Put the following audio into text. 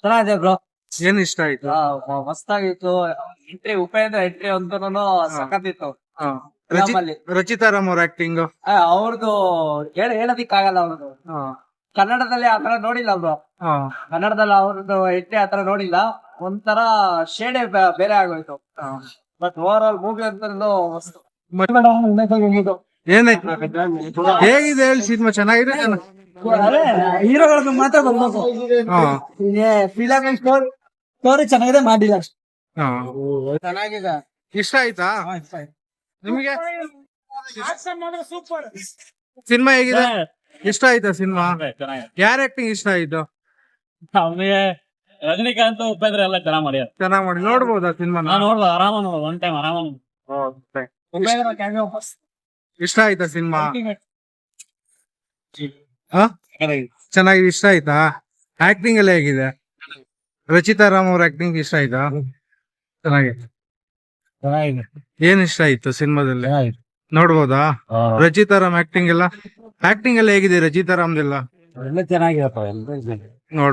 ಚೆನ್ನಾಗಿದೆ ಬ್ರೋ. ಏನ್ ಇಷ್ಟ ಆಯ್ತು? ಮಸ್ತಾಗಿತ್ತು. ಎಂಟ್ರಿ ಉಪೇಂದ್ರ ಎಂಟ್ರಿ ಅಂತನೂ ಸಖತ್ತಿತ್ತು. ಹಾ. ನಮ್ಮಲ್ಲಿ. ರಚಿತಾ ರಾಮ್ ಅವ್ರ ಆಕ್ಟಿಂಗ್ ಅವ್ರದ್ದು ಹೇಳ ಆಗಲ್ಲ ಅವ್ರದ್ದು ಕನ್ನಡದಲ್ಲಿ ಆತರ ನೋಡಿಲ್ಲ ಬ್ರೋ. ಕನ್ನಡದಲ್ಲಿ ಅವ್ರದ್ದು ಎಂಟ್ರಿ ಆತರ ನೋಡಿಲ್ಲ. ಒಂಥರ ಶೇಡೆ ಬೇರೆ ಆಗೋಯ್ತು. ಬಟ್ ಓವರ್ ಆಲ್ ಮೂವಿ ಅಂತ ಮಸ್ತ್. ಏನಾಯ್ತು ಹೇಗಿದೆ ಹೇಳಿ ಸಿನಿಮಾ ಚೆನ್ನಾಗಿದೆ ಹೀರೋಗಳನ್ನ ಮಾತ್ರ ಬರ್ಬೇಕು ಫಿಲಮ್ ಸ್ಟೋರಿ ಸ್ಟೋರಿ ಚೆನ್ನಾಗಿದೆ ಮಾಡಿಲ್ಲ ಅಷ್ಟೇ. ಚೆನ್ನಾಗಿದೆ. ಇಷ್ಟ ಆಯ್ತಾ? ನಿಮಗೆ? ಸಿನಿಮಾ ಹೇಗಿದೆ? ಇಷ್ಟ ಆಯ್ತಾ ಸಿನಿಮಾ? ಯಾರ ಆಕ್ಟಿಂಗ್ ಇಷ್ಟ ಆಯ್ತು? ಅವನಿಗೆ ರಜನಿಕಾಂತ್ ಉಪೇಂದ್ರ ಎಲ್ಲ ಚೆನ್ನಾಗಿ ಮಾಡ್ಯಾರ ಚೆನ್ನಾಗಿ ಮಾಡಿ ನೋಡ್ಬೋದಾ ಸಿನಿಮಾ ನಾನ್ ನೋಡ್ದ ಆರಾಮ ನೋಡ್ ಒನ್ ಟೈಮ್ ಆರಾಮ ಇಷ್ಟ ಆಯ್ತಾ ಸಿನಿಮಾ? ಚೆನ್ನಾಗಿದೆ. ಇಷ್ಟ ಆಯ್ತಾ? ಆಕ್ಟಿಂಗ್ ಎಲ್ಲ ಹೇಗಿದೆ? ರಚಿತಾ ರಾಮ್ ಅವ್ರ ಆಕ್ಟಿಂಗ್ ಇಷ್ಟ ಆಯ್ತಾ? ಚೆನ್ನಾಗಿದೆ. ಚೆನ್ನಾಗಿದೆ. ಏನ್ ಇಷ್ಟ ಆಯ್ತು ಸಿನಿಮಾದಲ್ಲಿ? ನೋಡ್ಬೋದಾ? ರಚಿತಾ ರಾಮ್ ಆಕ್ಟಿಂಗ್ ಎಲ್ಲ? ಆಕ್ಟಿಂಗ್ ಎಲ್ಲ ಹೇಗಿದೆ ರಚಿತಾ ರಾಮ್ದೆಲ್ಲ? ಎಲ್ಲ ಚೆನ್ನಾಗಿರಪ್ಪ ನೋಡ್ಬೋದು